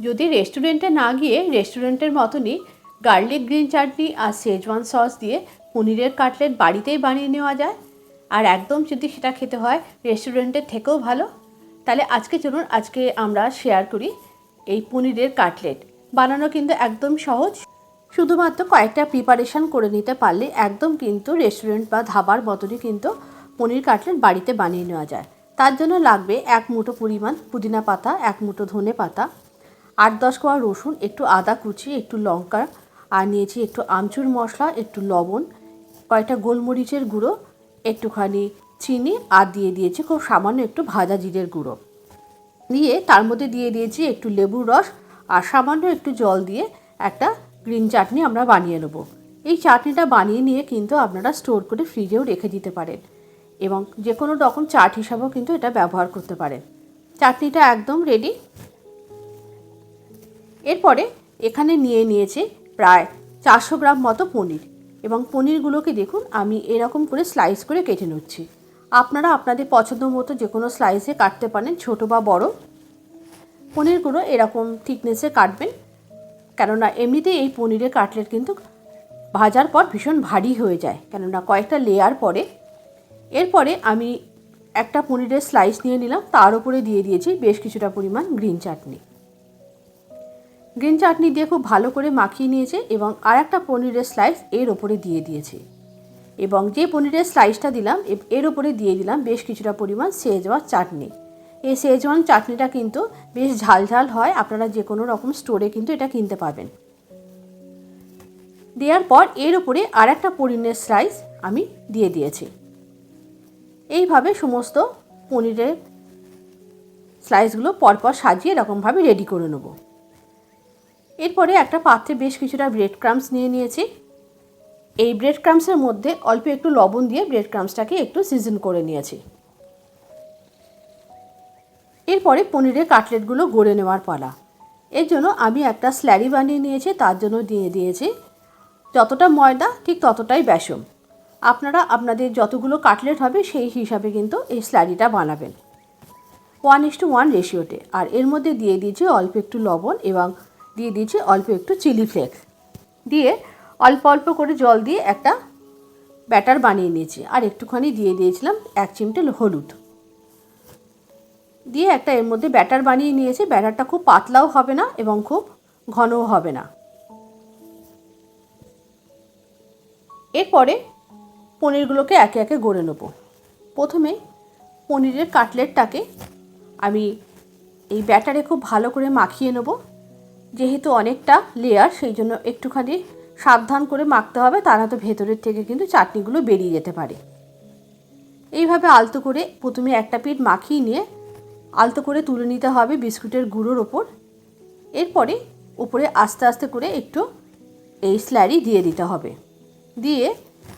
যদি রেস্টুরেন্টে না গিয়ে রেস্টুরেন্টের মতনই গার্লিক গ্রিন চাটনি আর শেজওয়ান সস দিয়ে পনিরের কাটলেট বাড়িতেই বানিয়ে নেওয়া যায়। আর একদম যদি সেটা খেতে হয় রেস্টুরেন্টের থেকেও ভালো। তাহলে আজকে চলুন, আজকে আমরা শেয়ার করি এই পনিরের কাটলেট। বানানো কিন্তু একদম সহজ। শুধুমাত্র কয়েকটা প্রিপারেশন করে নিতে পারলে একদম কিন্তু রেস্টুরেন্ট বা ধাবার মতনই কিন্তু পনির কাটলেট বাড়িতে বানিয়ে নেওয়া যায়। তার জন্য লাগবে এক মুঠো পরিমাণ পুদিনা পাতা, এক মুঠো ধনে পাতা আট দশ কোয়া রসুন, একটু আদা কুচি, একটু লঙ্কা, আর নিয়েছি একটু আমচুর মশলা, একটু লবণ, কয়েকটা গোলমরিচের গুঁড়ো, একটুখানি চিনি, আর দিয়ে দিয়েছি খুব সামান্য একটু ভাজা জিরের গুঁড়ো। দিয়ে তার মধ্যে দিয়ে দিয়েছি একটু লেবুর রস, আর সামান্য একটু জল দিয়ে একটা গ্রিন চাটনি আমরা বানিয়ে নেব। এই চাটনিটা বানিয়ে নিয়ে কিন্তু আপনারা স্টোর করে ফ্রিজেও রেখে দিতে পারেন এবং যে কোনো রকম চাট হিসাবেও কিন্তু এটা ব্যবহার করতে পারেন। চাটনিটা একদম রেডি এরপরে এখানে নিয়ে নিয়েছে প্রায় চারশো গ্রাম মতো পনির এবং পনিরগুলোকে দেখুন আমি এরকম করে স্লাইস করে কেটে নিচ্ছি। আপনারা আপনাদের পছন্দ মতো যে কোনো স্লাইসে কাটতে পারেন, ছোট বা বড়। পনিরগুলো এরকম থিকনেসে কাটবেন, কেননা এমনিতেই এই পনিরের কাটলেট কিন্তু ভাজার পর ভীষণ ভারী হয়ে যায়, কেননা কয়েকটা লেয়ার পরে। এরপরে আমি একটা পনিরের স্লাইস নিয়ে নিলাম, তার উপরে দিয়ে দিয়েছি বেশ কিছুটা পরিমাণ গ্রিন চাটনি গ্রিন চাটনি দিয়ে খুব ভালো করে মাখিয়ে নিয়েছে এবং আর একটা পনিরের স্লাইস এর ওপরে দিয়ে দিয়েছে। এবং যে পনিরের স্লাইসটা দিলাম এর ওপরে দিয়ে দিলাম বেশ কিছুটা পরিমাণ সেজওয়ান চাটনি। এই সেজওয়ান চাটনিটা কিন্তু বেশ ঝাল ঝাল হয়, আপনারা যে কোনো রকম স্টোরে কিন্তু এটা কিনতে পাবেন দেওয়ার পর এর উপরে আর একটা পনিরের স্লাইস আমি দিয়ে দিয়েছি। এইভাবে সমস্ত পনিরের স্লাইসগুলো পরপর সাজিয়ে এরকমভাবে রেডি করে নেব। এরপরে একটা পাত্রে বেশ কিছুটা ব্রেড ক্রামস নিয়ে নিয়েছি। এই ব্রেড ক্রামসের মধ্যে অল্প একটু লবণ দিয়ে ব্রেড ক্রামসটাকে একটু সিজন করে নিয়েছি। এরপরে পনিরের কাটলেটগুলো গড়ে নেওয়ার পালা। এর জন্য আমি একটা স্ল্যারি বানিয়ে নিয়েছি, তার জন্য দিয়ে দিয়েছি। যতটা ময়দা, ঠিক ততটাই বেসম আপনারা, আপনাদের যতগুলো কাটলেট হবে, সেই হিসাবে কিন্তু এই স্ল্যারিটা বানাবেন। ওয়ান ইস টু ওয়ান রেশিওতে আর এর মধ্যে দিয়ে দিয়েছি অল্প একটু লবণ এবং দিয়ে দিয়েছি অল্প একটু চিলি ফ্লেক্স। দিয়ে অল্প অল্প করে জল দিয়ে একটা ব্যাটার বানিয়ে নিয়েছি। আর একটুখানি দিয়ে দিয়েছিলাম এক চিমটে হলুদ। দিয়ে একটা এর মধ্যে ব্যাটার বানিয়ে নিয়েছি। ব্যাটারটা খুব পাতলাও হবে না এবং খুব ঘনও হবে না। এরপরে পনিরগুলোকে একে একে গড়ে নেব। প্রথমে পনিরের কাটলেটটাকে আমি এই ব্যাটারে খুব ভালো করে মাখিয়ে নেব। যেহেতু অনেকটা লেয়ার সেই জন্য একটুখানি সাবধান করে মাখতে হবে। তা না তো ভেতরের থেকে কিন্তু চাটনিগুলো বেরিয়ে যেতে পারে। এইভাবে আলতো করে প্রথমে একটা পিঠ মাখিয়ে নিয়ে আলতো করে তুলে নিতে হবে বিস্কুটের গুঁড়োর ওপর। এরপরে উপরে আস্তে আস্তে করে একটু এই স্ল্যারি দিয়ে দিতে হবে। দিয়ে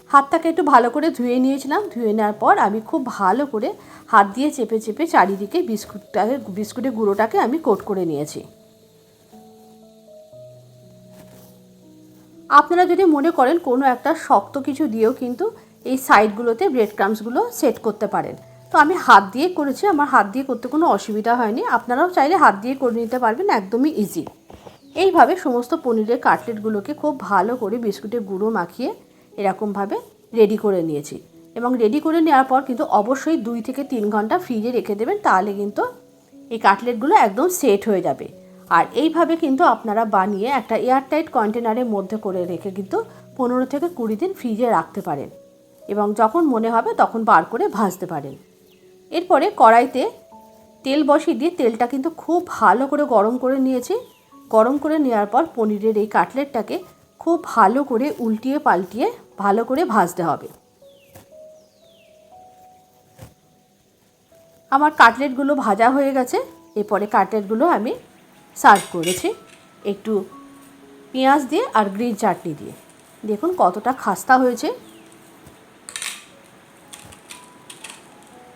হাতটাকে একটু ভালো করে ধুয়ে নিয়েছিলাম। ধুয়ে নেওয়ার পর আমি খুব ভালো করে হাত দিয়ে চেপে চেপে চারিদিকে বিস্কুটটাকে, বিস্কুটের গুঁড়োটাকে আমি কোট করে নিয়েছি। আপনারা যদি মনে করেন কোনো একটা শক্ত কিছু দিয়েও কিন্তু এই সাইডগুলোতে ব্রেড ক্রামসগুলো সেট করতে পারেন। তো আমি হাত দিয়ে করেছি, আমার হাত দিয়ে করতে কোনো অসুবিধা হয়নি। আপনারাও চাইলে হাত দিয়ে করে নিতে পারবেন, একদমই ইজি এইভাবে সমস্ত পনিরের কাটলেটগুলোকে খুব ভালো করে বিস্কুটের গুঁড়ো মাখিয়ে এরকমভাবে রেডি করে নিয়েছি। এবং রেডি করে নেওয়ার পর কিন্তু অবশ্যই দুই থেকে তিন ঘণ্টা ফ্রিজে রেখে দেবেন, তাহলে কিন্তু এই কাটলেটগুলো একদম সেট হয়ে যাবে। আর এইভাবে কিন্তু আপনারা বানিয়ে একটা এয়ারটাইট কন্টেনারের মধ্যে করে রেখে কিন্তু পনেরো থেকে কুড়ি দিন ফ্রিজে রাখতে পারেন এবং যখন মনে হবে তখন বার করে ভাজতে পারেন। এরপরে কড়াইতে তেল বসিয়ে দিয়ে তেলটা কিন্তু খুব ভালো করে গরম করে নিয়েছি। গরম করে নেওয়ার পর পনিরের এই কাটলেটটাকে খুব ভালো করে উল্টিয়ে পাল্টিয়ে ভালো করে ভাজতে হবে। আমার কাটলেটগুলো ভাজা হয়ে গেছে। এরপরে কাটলেটগুলো আমি সার্ভ করেছি। একটু পেঁয়াজ দিয়ে আর গ্রিন চাটনি দিয়ে। দেখুন কতটা খাস্তা হয়েছে।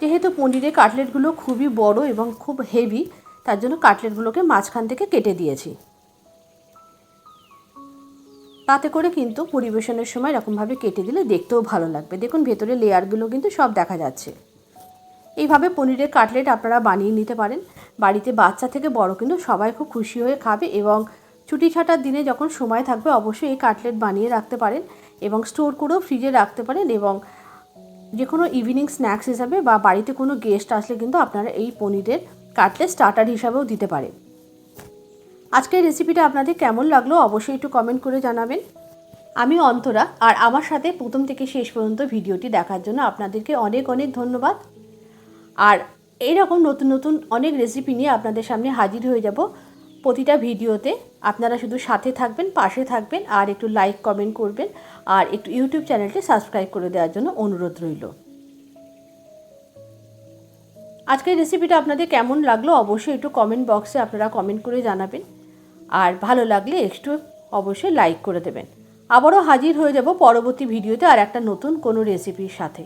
যেহেতু পনিরের কাটলেটগুলো খুবই বড় এবং খুব হেভি তার জন্য কাটলেটগুলোকে মাঝখান থেকে কেটে দিয়েছি। তাতে করে কিন্তু পরিবেশনের সময় এরকমভাবে কেটে দিলে দেখতেও ভালো লাগবে। দেখুন ভেতরে লেয়ারগুলো কিন্তু সব দেখা যাচ্ছে। এইভাবে পনিরের কাটলেট আপনারা বানিয়ে নিতে পারেন। বাড়িতে বাচ্চা থেকে বড় কিন্তু সবাই খুব খুশি হয়ে খাবে এবং ছুটি ছাটার দিনে যখন সময় থাকবে অবশ্যই এই কাটলেট বানিয়ে রাখতে পারেন এবং স্টোর করেও ফ্রিজে রাখতে পারেন এবং যে কোনো ইভিনিং স্ন্যাক্স হিসাবে বা বাড়িতে কোনো গেস্ট আসলে কিন্তু আপনারা এই পনিরের কাটলেট স্টার্টার হিসাবেও দিতে পারেন। আজকের রেসিপিটা আপনাদের কেমন লাগল অবশ্যই একটু কমেন্ট করে জানাবেন। আমি অন্তরা আর আমার সাথে প্রথম থেকে শেষ পর্যন্ত ভিডিওটি দেখার জন্য আপনাদেরকে অনেক অনেক ধন্যবাদ। আর এইরকম নতুন নতুন অনেক রেসিপি নিয়ে আপনাদের সামনে হাজির হয়ে যাব। প্রতিটা ভিডিওতে আপনারা শুধু সাথে থাকবেন, পাশে থাকবেন আর একটু লাইক কমেন্ট করবেন আর একটু ইউটিউব চ্যানেলটি সাবস্ক্রাইব করে দেওয়ার জন্য অনুরোধ রইল। আজকের রেসিপিটা আপনাদের কেমন লাগল অবশ্যই একটু কমেন্ট বক্সে আপনারা কমেন্ট করে জানাবেন। আর ভালো লাগলে একটু অবশ্যই লাইক করে দেবেন। আবারও হাজির হয়ে যাব পরবর্তী ভিডিওতে আর একটা নতুন কোনো রেসিপির সাথে।